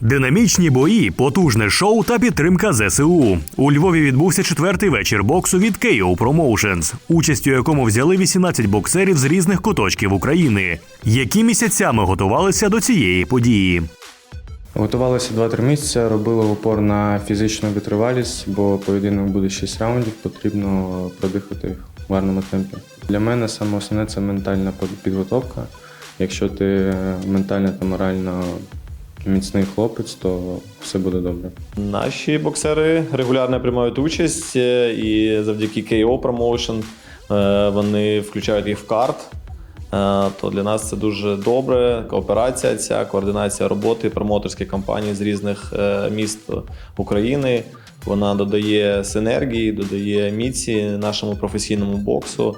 Динамічні бої, потужне шоу та підтримка ЗСУ. У Львові відбувся четвертий вечір боксу від KO Promotions, участю у якому взяли 18 боксерів з різних куточків України, які місяцями готувалися до цієї події. Готувалися 2-3 місяці, робили упор на фізичну витривалість, бо поєдинок буде 6 раундів, потрібно продихати їх в гарному темпі. Для мене саме основне це ментальна підготовка. Якщо ти ментально та морально міцний хлопець, то все буде добре. Наші боксери регулярно приймають участь, е, і завдяки KO Promotion е, вони включають їх в карт. Е, То для нас це дуже добре. Кооперація, ця координація роботи промоторських компаній з різних міст України. Вона додає синергії, додає міці нашому професійному боксу,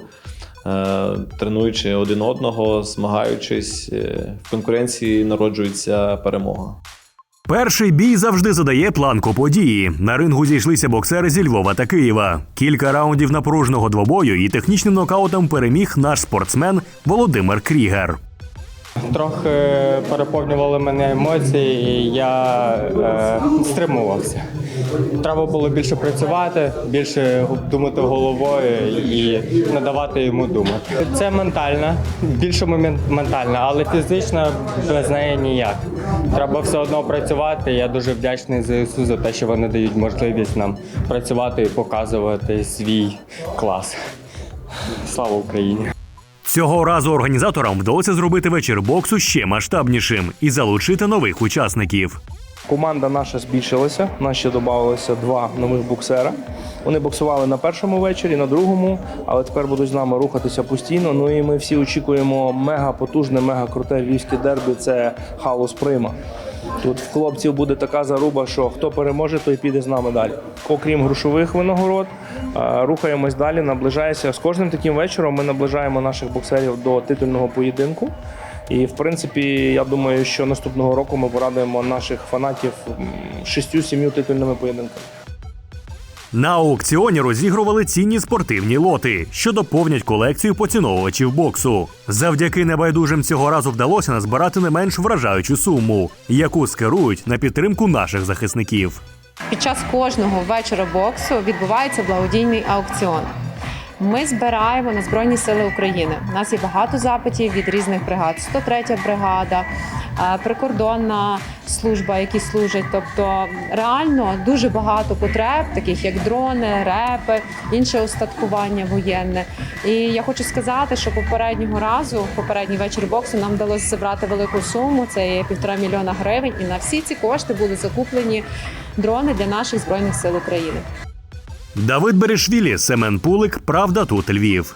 тренуючи один одного, змагаючись е, в конкуренції, народжується перемога. Перший бій завжди задає планку події. На рингу зійшлися боксери зі Львова та Києва. Кілька раундів напруженого двобою і технічним нокаутом переміг наш спортсмен Володимир Крігер. Трохи переповнювали мене емоції, і я е, стримувався. Треба було більше працювати, більше думати головою і не давати йому думати. Це ментальна, більше ментальна, але фізично без неї ніяк. Треба все одно працювати. Я дуже вдячний ЗСУ за те, що вони дають можливість нам працювати і показувати свій клас. Слава Україні! Цього разу організаторам вдалося зробити вечір боксу ще масштабнішим і залучити нових учасників. Команда наша збільшилася. Нас ще додавалося два нових боксера. Вони боксували на першому вечорі, на другому, але тепер будуть з нами рухатися постійно. Ну і ми всі очікуємо мега потужне, мега круте львівське дербі. Це хаос прима. Тут в хлопців буде така заруба, що хто переможе, той піде з нами далі. Окрім грошових винагород, рухаємось далі, наближається. З кожним таким вечором ми наближаємо наших боксерів до титульного поєдинку. І в принципі, я думаю, що наступного року ми порадуємо наших фанатів шістю-сім'ю титульними поєдинками. На аукціоні розігрували цінні спортивні лоти, що доповнять колекцію поціновувачів боксу. Завдяки небайдужим цього разу вдалося назбирати не менш вражаючу суму, яку скерують на підтримку наших захисників. Під час кожного вечора боксу відбувається благодійний аукціон. Ми збираємо на Збройні Сили України. У нас є багато запитів від різних бригад: 103 бригада, е, прикордонна служба, які служать. Тобто реально дуже багато потреб, таких як дрони, репи, інше устаткування воєнне. І я хочу сказати, що попереднього разу, попередній вечір боксу, нам вдалося зібрати велику суму. Це є півтора мільйона гривень. І на всі ці кошти були закуплені дрони для наших збройних сил України. Давид Берешвілі, Семен Пулик, Правда тут Львів.